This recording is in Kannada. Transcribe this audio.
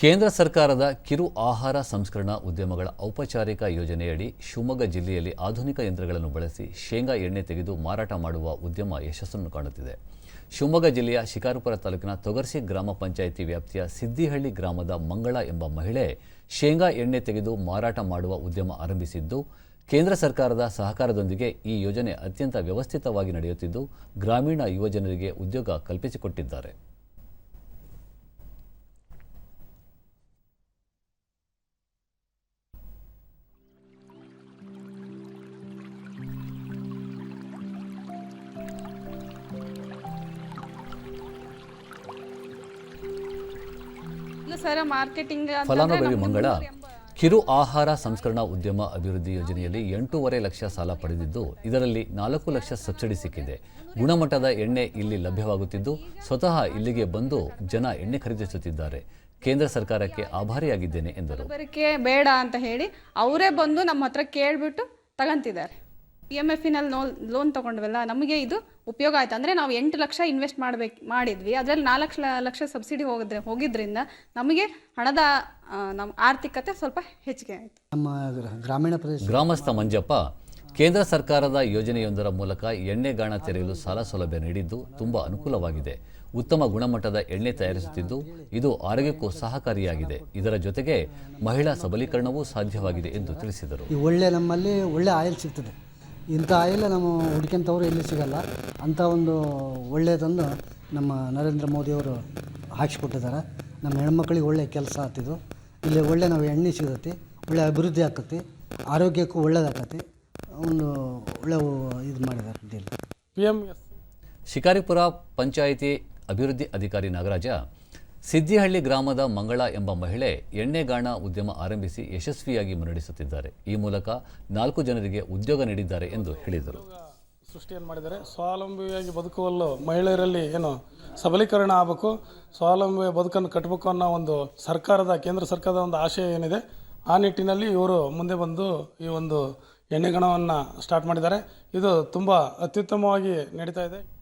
ಕೇಂದ್ರ ಸರ್ಕಾರದ ಕಿರು ಆಹಾರ ಸಂಸ್ಕರಣಾ ಉದ್ಯಮಗಳ ಔಪಚಾರಿಕ ಯೋಜನೆಯಡಿ ಶಿವಮೊಗ್ಗ ಜಿಲ್ಲೆಯಲ್ಲಿ ಆಧುನಿಕ ಯಂತ್ರಗಳನ್ನು ಬಳಸಿ ಶೇಂಗಾ ಎಣ್ಣೆ ತೆಗೆದು ಮಾರಾಟ ಮಾಡುವ ಉದ್ಯಮ ಯಶಸ್ಸನ್ನು ಕಾಣುತ್ತಿದೆ. ಶಿವಮೊಗ್ಗ ಜಿಲ್ಲೆಯ ಶಿಕಾರಪುರ ತಾಲೂಕಿನ ತೊಗರ್ಸಿ ಗ್ರಾಮ ಪಂಚಾಯಿತಿ ವ್ಯಾಪ್ತಿಯ ಸಿದ್ದಿಹಳ್ಳಿ ಗ್ರಾಮದ ಮಂಗಳ ಎಂಬ ಮಹಿಳೆ ಶೇಂಗಾ ಎಣ್ಣೆ ತೆಗೆದು ಮಾರಾಟ ಮಾಡುವ ಉದ್ಯಮ ಆರಂಭಿಸಿದ್ದು, ಕೇಂದ್ರ ಸರ್ಕಾರದ ಸಹಕಾರದೊಂದಿಗೆ ಈ ಯೋಜನೆ ಅತ್ಯಂತ ವ್ಯವಸ್ಥಿತವಾಗಿ ನಡೆಯುತ್ತಿದ್ದು, ಗ್ರಾಮೀಣ ಯುವಜನರಿಗೆ ಉದ್ಯೋಗ ಕಲ್ಪಿಸಿಕೊಟ್ಟಿದ್ದಾರೆ. ಫಲಾನುಭವಿ ಮಂಗಳ ಕಿರು ಆಹಾರ ಸಂಸ್ಕರಣಾ ಉದ್ಯಮ ಅಭಿವೃದ್ಧಿ ಯೋಜನೆಯಲ್ಲಿ ಎಂಟೂವರೆ ಲಕ್ಷ ಸಾಲ ಪಡೆದಿದ್ದು ಇದರಲ್ಲಿ ನಾಲ್ಕು ಲಕ್ಷ ಸಬ್ಸಿಡಿ ಸಿಕ್ಕಿದೆ. ಗುಣಮಟ್ಟದ ಎಣ್ಣೆ ಇಲ್ಲಿ ಲಭ್ಯವಾಗುತ್ತಿದ್ದು ಸ್ವತಃ ಇಲ್ಲಿಗೆ ಬಂದು ಜನ ಎಣ್ಣೆ ಖರೀದಿಸುತ್ತಿದ್ದಾರೆ. ಕೇಂದ್ರ ಸರ್ಕಾರಕ್ಕೆ ಆಭಾರಿಯಾಗಿದ್ದೇನೆ ಎಂದರು. ಬೇಡ ಅಂತ ಹೇಳಿ ಅವರೇ ಬಂದು ನಮ್ಮ ಹತ್ರ ಕೇಳ್ಬಿಟ್ಟು ತಗೊಂತಿದ್ದಾರೆ. ಪಿ ಎಂ ಎಫಿನಲ್ಲಿ ನೋ ಲೋನ್ ತೊಗೊಂಡ್ವಲ್ಲ ನಮಗೆ ಇದು ಉಪಯೋಗ ಆಯ್ತು. ಅಂದರೆ ನಾವು ಎಂಟು ಲಕ್ಷ ಇನ್ವೆಸ್ಟ್ ಮಾಡ್ಬೇಕು ಮಾಡಿದ್ವಿ. ಅದರಲ್ಲಿ ನಾಲ್ಕು ಲಕ್ಷ ಸಬ್ಸಿಡಿ ಹೋಗಿದ್ರೆ ಹೋಗಿದ್ದರಿಂದ ನಮಗೆ ಹಣದ ನಮ್ಮ ಆರ್ಥಿಕತೆ ಸ್ವಲ್ಪ ಹೆಚ್ಚಿಗೆ ಆಯಿತು. ನಮ್ಮ ಗ್ರ- ಗ್ರಾಮೀಣ ಪ್ರದೇಶ ಗ್ರಾಮಸ್ಥ ಮಂಜಪ್ಪ ಕೇಂದ್ರ ಸರ್ಕಾರದ ಯೋಜನೆಯೊಂದರ ಮೂಲಕ ಎಣ್ಣೆಗಾಣ ತೆರೆಯಲು ಸಾಲ ಸೌಲಭ್ಯ ನೀಡಿದ್ದು ತುಂಬ ಅನುಕೂಲವಾಗಿದೆ. ಉತ್ತಮ ಗುಣಮಟ್ಟದ ಎಣ್ಣೆ ತಯಾರಿಸುತ್ತಿದ್ದು ಇದು ಆರೋಗ್ಯಕ್ಕೂ ಸಹಕಾರಿಯಾಗಿದೆ. ಇದರ ಜೊತೆಗೆ ಮಹಿಳಾ ಸಬಲೀಕರಣವೂ ಸಾಧ್ಯವಾಗಿದೆ ಎಂದು ತಿಳಿಸಿದರು. ಒಳ್ಳೆ ನಮ್ಮಲ್ಲಿ ಒಳ್ಳೆ ಆಯಿಲ್ ಸಿಗ್ತದೆ. ಇಂಥ ಆಯಿಲ್ ನಮ್ಮ ಹುಡ್ಕೊಂತವ್ರು ಎಲ್ಲಿ ಸಿಗಲ್ಲ. ಅಂಥ ಒಂದು ಒಳ್ಳೆಯದನ್ನು ನಮ್ಮ ನರೇಂದ್ರ ಮೋದಿಯವರು ಹಾಕಿಸ್ಕೊಟ್ಟಿದ್ದಾರೆ. ನಮ್ಮ ಹೆಣ್ಮಕ್ಳಿಗೆ ಒಳ್ಳೆಯ ಕೆಲಸ ಆಗ್ತಿದ್ದು. ಇಲ್ಲಿ ಒಳ್ಳೆ ನಾವು ಎಣ್ಣೆ ಸಿಗತ್ತೆ ಒಳ್ಳೆ ಅಭಿವೃದ್ಧಿ ಆಕತಿ ಆರೋಗ್ಯಕ್ಕೂ ಒಳ್ಳೇದಾಕತಿ ಒಂದು ಒಳ್ಳೆ ಇದು ಮಾಡಿದ್ದಾರೆ ಪಿ ಎಂ ಶಿಕಾರಿಪುರ ಪಂಚಾಯಿತಿ ಅಭಿವೃದ್ಧಿ ಅಧಿಕಾರಿ ನಾಗರಾಜ ಸಿದ್ದಿಹಳ್ಳಿ ಗ್ರಾಮದ ಮಂಗಳ ಎಂಬ ಮಹಿಳೆ ಎಣ್ಣೆಗಾಣ ಉದ್ಯಮ ಆರಂಭಿಸಿ ಯಶಸ್ವಿಯಾಗಿ ಮುನ್ನಡೆಸುತ್ತಿದ್ದಾರೆ. ಈ ಮೂಲಕ ನಾಲ್ಕು ಜನರಿಗೆ ಉದ್ಯೋಗ ನೀಡಿದ್ದಾರೆ ಎಂದು ಹೇಳಿದರು. ಸೃಷ್ಟಿಯನ್ನು ಮಾಡಿದ್ದಾರೆ. ಸ್ವಾವಲಂಬಿಯಾಗಿ ಬದುಕುವಲ್ಲೂ ಮಹಿಳೆಯರಲ್ಲಿ ಏನು ಸಬಲೀಕರಣ ಆಗಬೇಕು ಸ್ವಾವಲಂಬಿ ಬದುಕನ್ನು ಕಟ್ಟಬೇಕು ಅನ್ನೋ ಒಂದು ಸರ್ಕಾರದ, ಕೇಂದ್ರ ಸರ್ಕಾರದ ಒಂದು ಆಶಯ ಏನಿದೆ, ಆ ನಿಟ್ಟಿನಲ್ಲಿ ಇವರು ಮುಂದೆ ಬಂದು ಈ ಒಂದು ಎಣ್ಣೆಗಣವನ್ನು ಸ್ಟಾರ್ಟ್ ಮಾಡಿದ್ದಾರೆ. ಇದು ತುಂಬ ಅತ್ಯುತ್ತಮವಾಗಿ ನಡೀತಾ ಇದೆ.